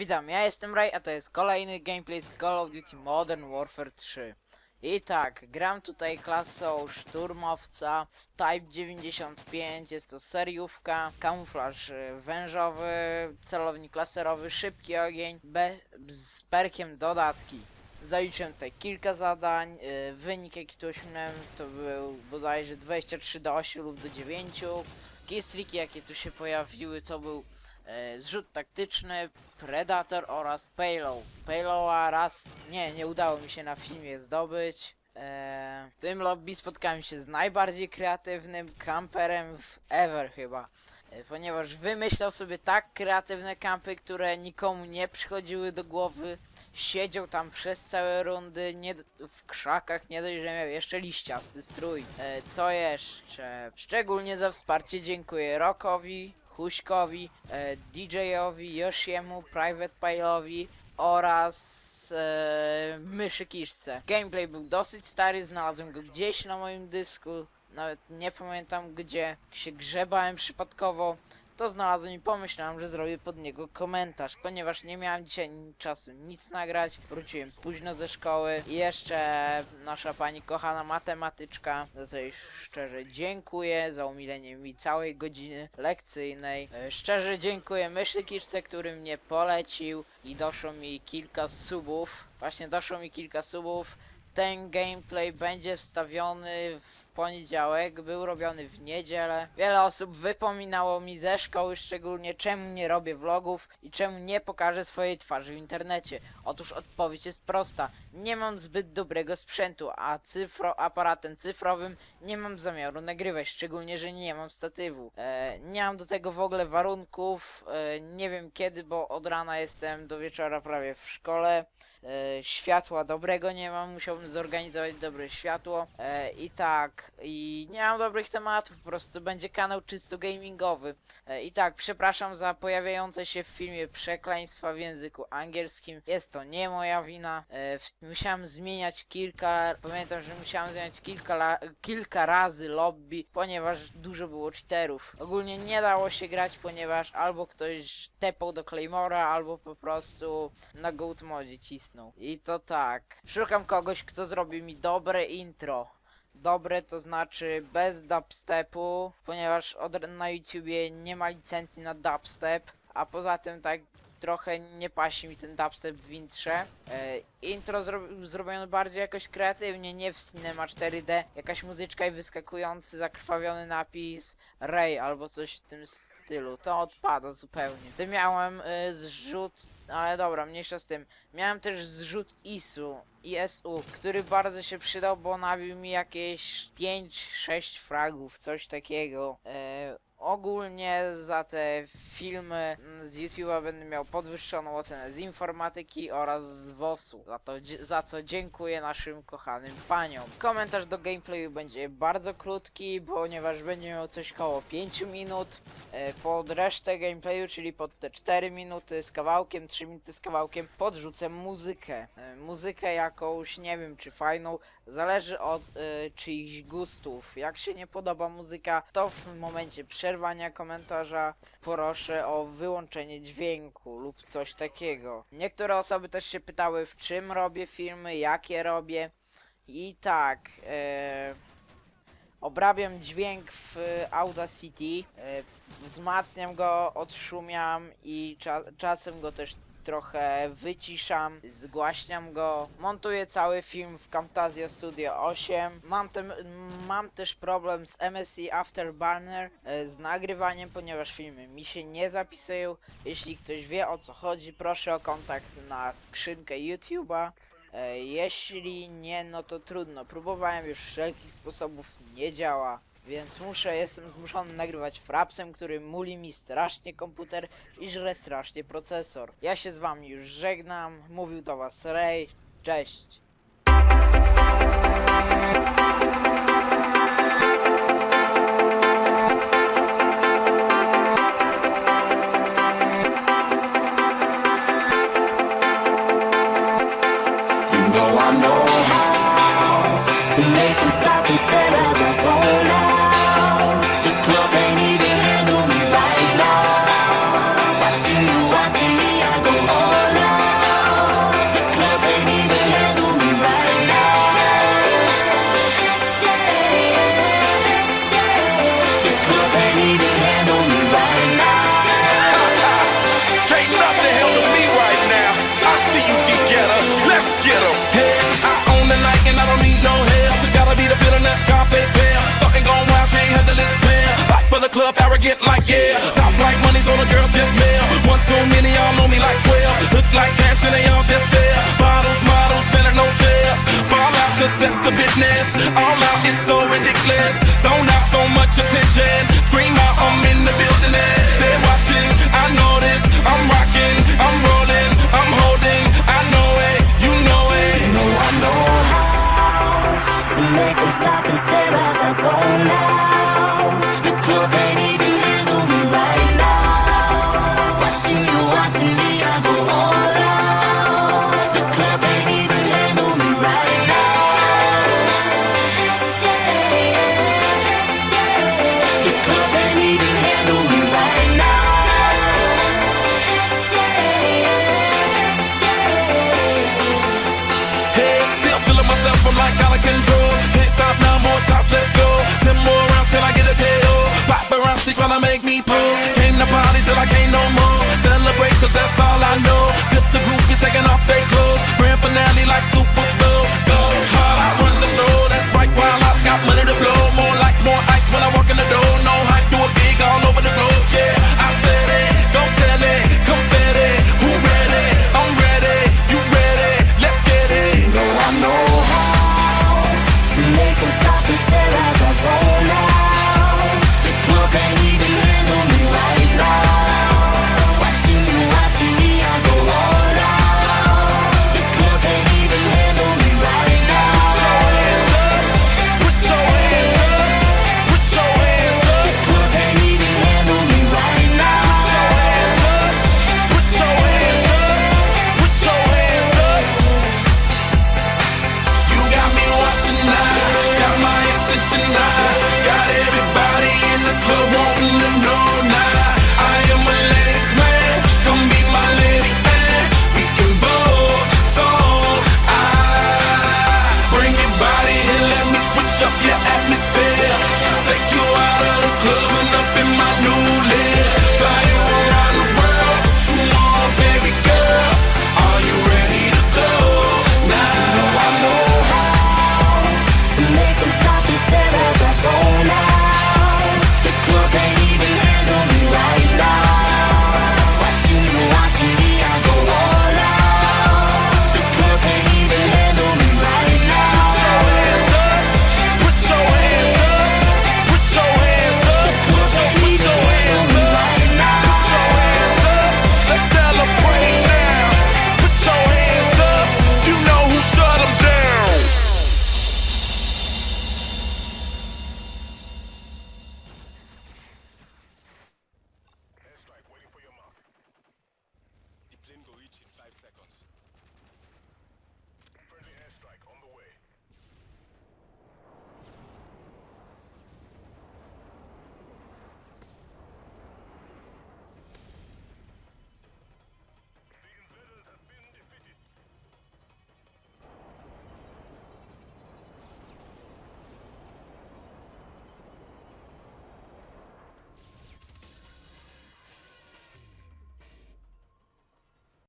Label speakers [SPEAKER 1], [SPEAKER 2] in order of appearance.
[SPEAKER 1] Witam, ja jestem Ray, a to jest kolejny gameplay z Call of Duty Modern Warfare 3. I tak, gram tutaj klasą szturmowca z Type 95, jest to seriówka, kamuflaż y, wężowy, celownik laserowy, szybki ogień, z perkiem dodatki. Zaliczyłem tutaj kilka zadań, y, wynik jaki tu osiągnąłem to był bodajże 23 do 8 lub do 9. Killstreaki jakie tu się pojawiły to był e, zrzut taktyczny, Predator oraz Payload. Payloada raz, nie, nie udało mi się na filmie zdobyć. E, w tym lobby spotkałem się z najbardziej kreatywnym kamperem w ever chyba. E, ponieważ wymyślał sobie tak kreatywne kampy, które nikomu nie przychodziły do głowy. Siedział tam przez całe rundy, nie w krzakach, nie dość, że miał jeszcze liściasty strój. E, co jeszcze? Szczególnie za wsparcie dziękuję Rockowi, Huśkowi, e, DJ-owi, Yoshiemu, Private Pile'owi oraz e, Myszy Kiszce. Gameplay był dosyć stary, znalazłem go gdzieś na moim dysku, nawet nie pamiętam gdzie, się grzebałem przypadkowo, to znalazłem i pomyślałem, że zrobię pod niego komentarz, ponieważ nie miałem dzisiaj czasu nic nagrać, wróciłem późno ze szkoły. I jeszcze nasza pani kochana matematyczka, za co jej szczerze dziękuję za umilenie mi całej godziny lekcyjnej. E, Szczerze dziękuję Myszykiczce, który mnie polecił i doszło mi kilka subów, właśnie doszło mi kilka subów, ten gameplay będzie wstawiony w poniedziałek, był robiony w niedzielę. Wiele osób wypominało mi ze szkoły szczególnie czemu nie robię vlogów i czemu nie pokażę swojej twarzy w internecie. Otóż odpowiedź jest prosta. Nie mam zbyt dobrego sprzętu, a cyfro aparatem cyfrowym nie mam zamiaru nagrywać, szczególnie, że nie mam statywu. E, nie mam do tego w ogóle warunków, e, nie wiem kiedy, bo od rana jestem do wieczora prawie w szkole. E, światła dobrego nie mam, musiałbym zorganizować dobre światło. E, I tak, i nie mam dobrych tematów, po prostu będzie kanał czysto gamingowy. E, I tak, przepraszam za pojawiające się w filmie przekleństwa w języku angielskim. Jest to nie moja wina. E, musiałem zmieniać kilka, pamiętam, że musiałem zmieniać kilka, kilka razy lobby, ponieważ dużo było cheaterów. Ogólnie nie dało się grać, ponieważ albo ktoś tepał do Claymora, albo po prostu na Goat modzie cisnął. I to tak. Szukam kogoś, kto zrobi mi dobre intro. Dobre to znaczy bez dubstepu, ponieważ od, na YouTubie nie ma licencji na dubstep, a poza tym tak trochę nie pasi mi ten dubstep w intrze. E, intro zro, zrobione bardziej jakoś kreatywnie, nie w Cinema 4D, jakaś muzyczka i wyskakujący zakrwawiony napis Ray albo coś w tym stylu. To odpada zupełnie. Ty miałem y, zrzut, ale dobra, mniejsza z tym. Miałem też zrzut ISU, ISU, który bardzo się przydał, bo nabił mi jakieś 5-6 fragów, coś takiego. E, ogólnie za te filmy mm, z YouTube'a będę miał podwyższoną ocenę z informatyki oraz z WOS-u, za, to, za co dziękuję naszym kochanym paniom. Komentarz do gameplayu będzie bardzo krótki, ponieważ będzie miał coś koło 5 minut. E, pod resztę gameplayu, czyli pod te 4 minuty z kawałkiem, 3 minuty z kawałkiem, podrzucę muzykę. E, muzykę jakąś, nie wiem czy fajną, zależy od e, czyichś gustów. Jak się nie podoba muzyka, to w momencie przerwania komentarza proszę o wyłączenie dźwięku lub coś takiego. Niektóre osoby też się pytały, w czym robię filmy, jakie robię. I tak, e, obrabiam dźwięk w Audacity, e, wzmacniam go, odszumiam i cza czasem go też trochę wyciszam, zgłaśniam go, montuję cały film w Camtasia Studio 8. Mam, tem, mam też problem z MSI Afterburner e, z nagrywaniem, ponieważ filmy mi się nie zapisują. Jeśli ktoś wie o co chodzi, proszę o kontakt na skrzynkę YouTube'a. E, jeśli nie, no to trudno. Próbowałem już wszelkich sposobów, nie działa. Więc muszę, jestem zmuszony nagrywać frapsem, który muli mi strasznie komputer i żre strasznie procesor. Ja się z wami już żegnam, mówił do was Ray, cześć.
[SPEAKER 2] You know I know how arrogant like
[SPEAKER 3] yeah. Top like money's all the girls just male. One too many, y'all know me like 12. Look like cash and they all just there. Bottles, models, center no chairs. Ball out cause that's the business. All out is so ridiculous. Zone out so much attention. Scream out, I'm in the building. And they're watching, I know this. I'm rocking, I'm rolling, I'm holding. I know it, you know it.
[SPEAKER 2] You know I know how to make them stop and stare as I zone out. The club ain't even me
[SPEAKER 3] prove. Came to party till I can't no more.